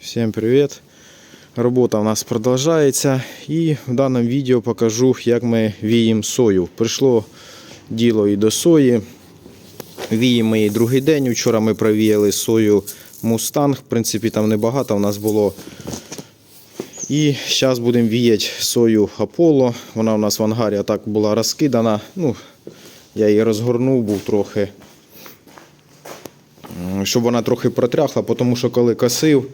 Всем привет! Робота у нас продовжується і в даному відео покажу, як ми віємо сою. Прийшло діло і до сої. Віємо її другий день. Вчора ми провіяли сою Мустанг. В принципі, там небагато у нас було. І зараз будемо віяти сою Аполло. Вона у нас в ангарі так була розкидана. Ну, я її розгорнув був трохи щоб вона трохи протряхла, тому що коли косив,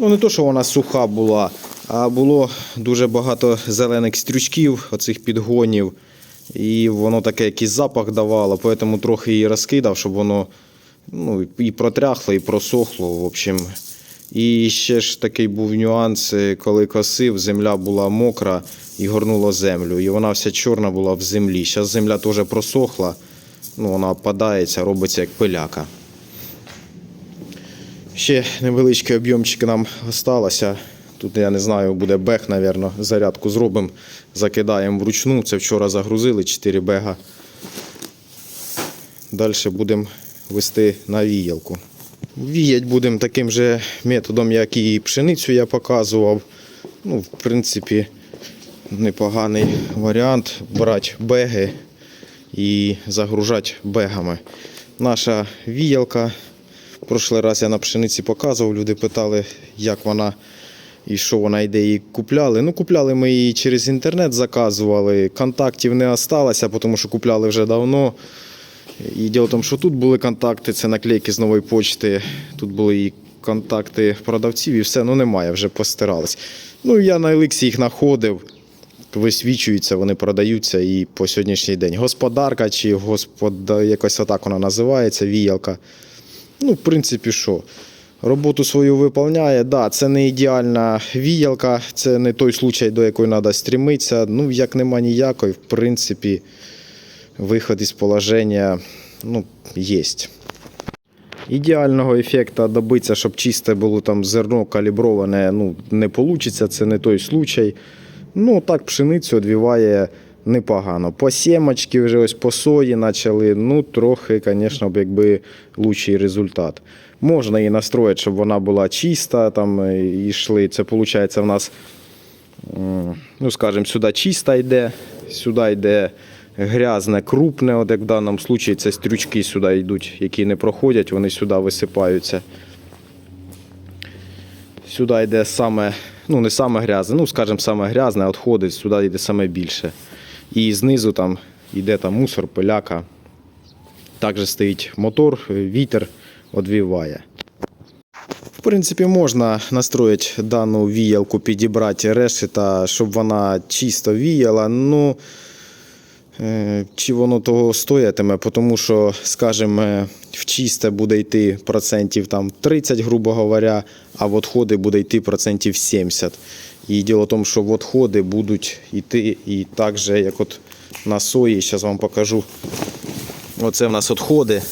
ну не то, що вона суха була, а було дуже багато зелених стрючків, оцих підгонів. І воно таке якийсь запах давало, тому трохи її розкидав, щоб воно ну, і протряхло, і просохло. В общем. І ще ж такий був нюанс, е, коли косив, земля була мокра і горнуло землю. І вона вся чорна була в землі. Зараз земля теж просохла, ну, вона опадається, робиться як пиляка. Ще невеличкий об'ємчик нам залишилося. Тут, я не знаю, буде бег, мабуть, зарядку зробимо, закидаємо вручну. Це вчора загрузили 4 бега. Далі будемо вести на віялку. Віять будемо таким же методом, як і пшеницю я показував. Ну, в принципі, непоганий варіант брати беги і загружати бегами. Наша віялка Прошлий раз я на пшениці показував, люди питали, як вона і що вона йде її купляли. Ну, купляли ми її через інтернет, заказували. Контактів не осталося, тому що купляли вже давно. І діло в тому, що тут були контакти, це наклейки з нової почти. Тут були і контакти продавців, і все, ну немає, вже постирались. Ну, я на Еликсі їх знаходив. Висвічуються, вони продаються і по сьогоднішній день. Господарка чи господа, якось отак вона називається, віялка. Ну, в принципі, що? Роботу свою виповняє. Да, це не ідеальна віялка, це не той случай, до якої треба стрімитися. Ну, як нема ніякої, в принципі, виход із положення ну, є. Ідеального ефекту добитися, щоб чисте було там зерно каліброване, ну, не вийде, це не той случай. Ну, так пшеницю відвіває непогано. По сімочки вже ось по сої почали. Ну, трохи, звісно, якби лучший результат. Можна її настроїти, щоб вона була чиста, там е, йшли. Це виходить в нас, ну, скажімо, сюди чиста йде, сюди йде грязне, крупне. От як в даному випадку це стрючки сюди йдуть, які не проходять, вони сюди висипаються. Сюди йде саме, ну не саме грязне, ну скажімо, саме грязне, відходить, сюди йде саме більше. І знизу там йде там мусор, пиляка. Також стоїть мотор, вітер одвіває. В принципі, можна настроїти дану віялку, підібрати решета, щоб вона чисто віяла. Ну, Е, Чи воно того стоятиме, тому що, скажімо, е, в чисте буде йти процентів там 30, грубо говоря, а в відходи буде йти процентів 70. І діло в тому, що в відходи будуть йти і так же, як от на сої, зараз вам покажу. Оце в нас відходи.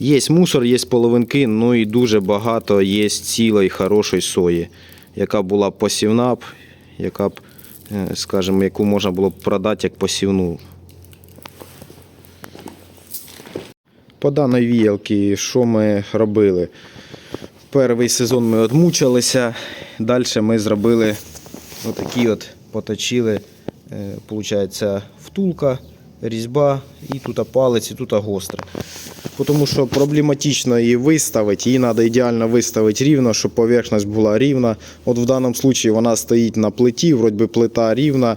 Є мусор, є половинки, ну і дуже багато є цілої хорошої сої яка була посівна, б, яка б, е, скажімо, яку можна було б продати як посівну. По даній віялці, що ми робили? Перший сезон ми відмучилися, далі ми зробили отакі от поточили, виходить, втулка, різьба, і тут палець, і тут гостре тому що проблематично її виставити, її треба ідеально виставити рівно, щоб поверхність була рівна. От в даному випадку вона стоїть на плиті, вроді плита рівна,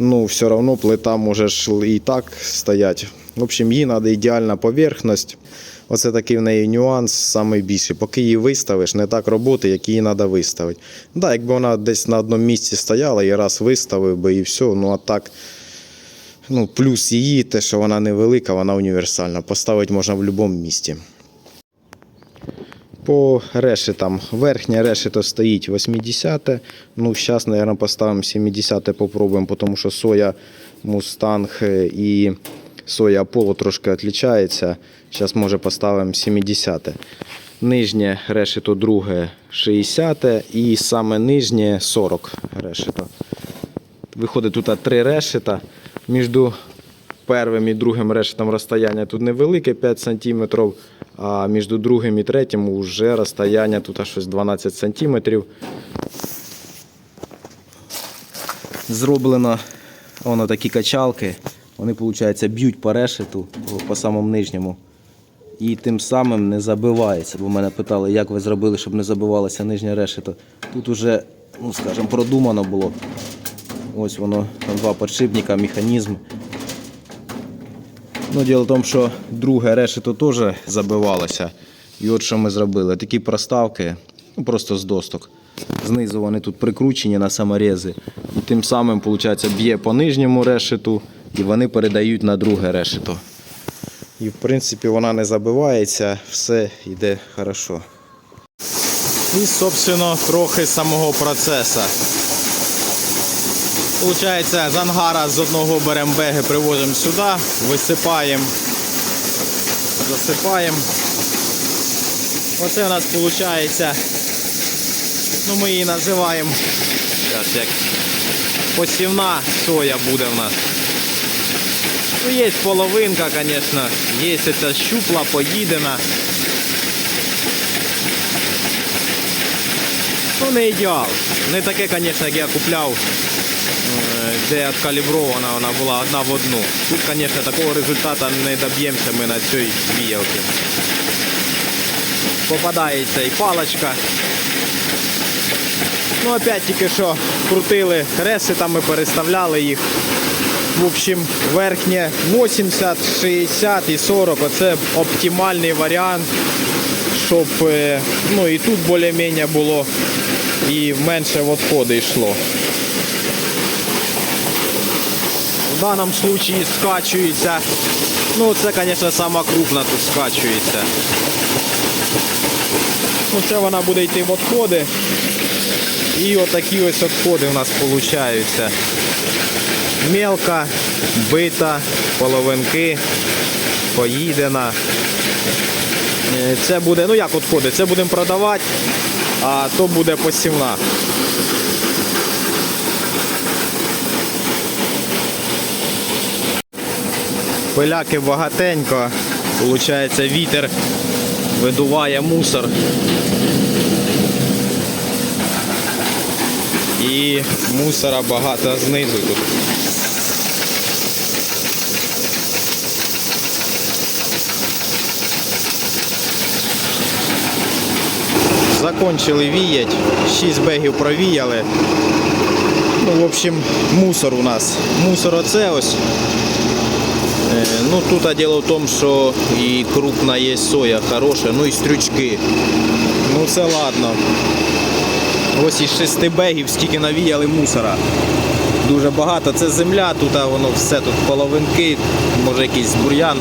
ну все одно плита може і так стояти. В общем, їй треба ідеальна поверхність. Оце такий в неї нюанс найбільший. Поки її виставиш, не так роботи, як її треба виставити. Да, якби вона десь на одному місці стояла і раз виставив би і все, ну а так. Ну, Плюс її, те, що вона невелика, вона універсальна. Поставити можна в будь-якому місці. По решетам. Верхня решето стоїть 80 Ну, Зараз, мабуть, поставимо 70 попробуємо, тому що соя Мустанг і соя Аполло трошки відрізняється. Зараз, може, поставимо 70 Нижнє решето друге 60 і саме нижнє 40 решето. Виходить тут три решета між першим і другим решетом розстояння тут невелике 5 см, а між другим і третім вже розстояння тут щось 12 см. Зроблено воно такі качалки. Вони, виходить, б'ють по решету, по- самому нижньому. І тим самим не забивається. Бо мене питали, як ви зробили, щоб не забивалося нижнє решето. Тут уже, ну скажімо, продумано було. Ось воно, два подшипника, механізм. Ну, діло в тому, що друге решето теж забивалося. І от що ми зробили. Такі проставки, ну просто з досток. Знизу вони тут прикручені на саморези. І тим самим, виходить, б'є по нижньому решету, і вони передають на друге решето. І в принципі вона не забивається, все йде хорошо. І, собственно, трохи самого процесу. Получається, з ангара з одного беремо беги, привозимо сюди, висипаємо, засипаємо. Оце у нас виходить, ну ми її називаємо зараз як посівна соя буде в нас. Ну, є половинка, звісно, є ця щупла, поїдена. Ну, не ідеал. Не таке, звісно, як я купляв, де откалібрована вона була одна в одну. Тут, звісно, такого результату не доб'ємося ми на цій віялці. Попадається і паличка. Ну, опять тільки що крутили реси, там ми переставляли їх. В общем, верхнє 80, 60 і 40 оце оптимальний варіант, щоб е, ну, і тут більш-менш було і менше в відходи йшло. В даному випадку скачується. Ну, це, звісно, сама крупна тут скачується. Ну, це вона буде йти в відходи. І отакі ось відходи у нас получаються. Мелка, бита, половинки, поїдена. Це буде, ну як відходи, це будемо продавати, а то буде посівна. Пиляки багатенько, виходить вітер видуває мусор. І мусора багато знизу тут. Закончили віять, 6 бегів провіяли. Ну, в общем, мусор у нас. Мусор оце ось. Е, Ну тут діло в тому, що і крупна є соя хороша, ну і стрючки. Ну це ладно. Ось із шести бегів стільки навіяли мусора. Дуже багато. Це земля, тут а воно все тут половинки, може якийсь бур'ян.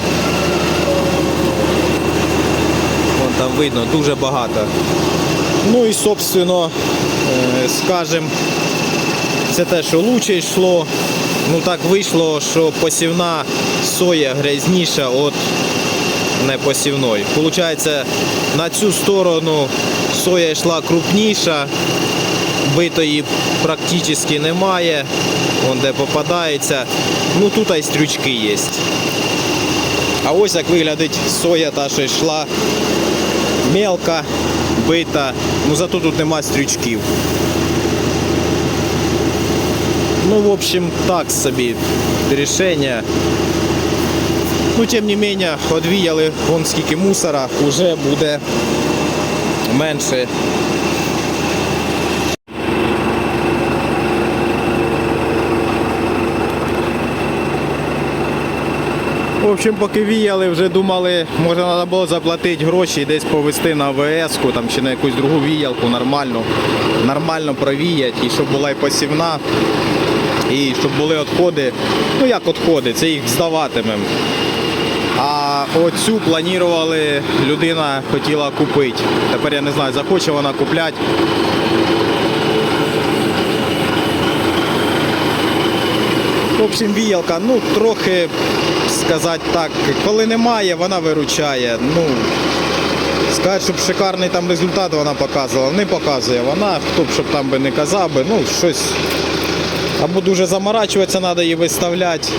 Вон там видно, дуже багато. Ну і собственно, е, скажем, це те, що лучше йшло. Ну так вийшло, що посівна соя грязніша від непосівної. Получається, на цю сторону соя йшла крупніша, битої практично немає, вон де попадається. Ну тут і стрючки є. А ось як виглядить соя та, що йшла мелка, бита, ну зато тут нема стрючків. Ну, в общем, так собі рішення. Ну, тим не менше, одвіяли вон скільки мусора, вже буде менше. В общем, поки віяли, вже думали, може треба було заплатити гроші і десь повезти на АВС-ку там, чи на якусь другу віялку нормальну, нормально провіяти, і щоб була і посівна, і щоб були відходи. Ну як відходи, це їх здаватимемо. Оцю планували, людина хотіла купити. Тепер я не знаю, захоче вона купляти. В общем, віялка, ну трохи сказати так, коли немає, вона виручає. Ну, сказати, щоб шикарний там результат вона показувала, не показує вона, хто б щоб там би не казав би, ну щось. Або дуже заморачуватися, треба її виставляти.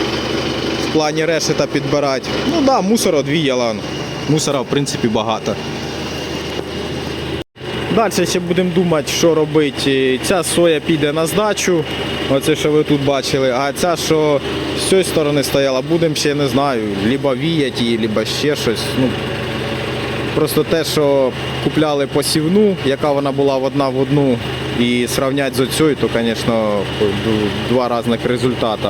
В плані решета підбирати. Ну так, да, мусор одвіяла. Мусора, в принципі, багато. Далі ще будемо думати, що робити. Ця соя піде на здачу, оце що ви тут бачили, а ця, що з цієї сторони стояла, будемо ще не знаю, либо віяти її, либо ще щось. Ну, просто те, що купляли посівну, яка вона була в одна в одну, і сравняти з оцею, то, звісно, два різних результати.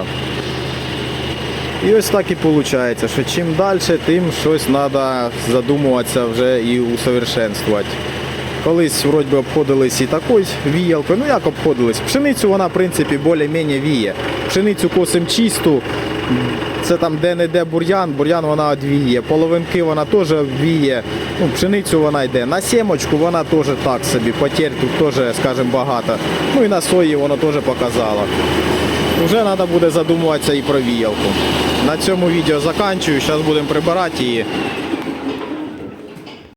І ось так і виходить, що чим далі, тим щось треба задумуватися вже і усовершенствувати. Колись вроді обходились і такою віялкою. Ну як обходились? Пшеницю вона, в принципі, більш-менш віє. Пшеницю косим чисту. Це там де-не-де бур'ян, бур'ян вона одвіє, половинки вона теж віє, ну, пшеницю вона йде. На сімочку вона теж так собі, потерь тут теж, скажімо, багато. Ну і на сої воно теж показало. Вже треба буде задумуватися і про віялку. На цьому відео заканчую, зараз будемо прибирати її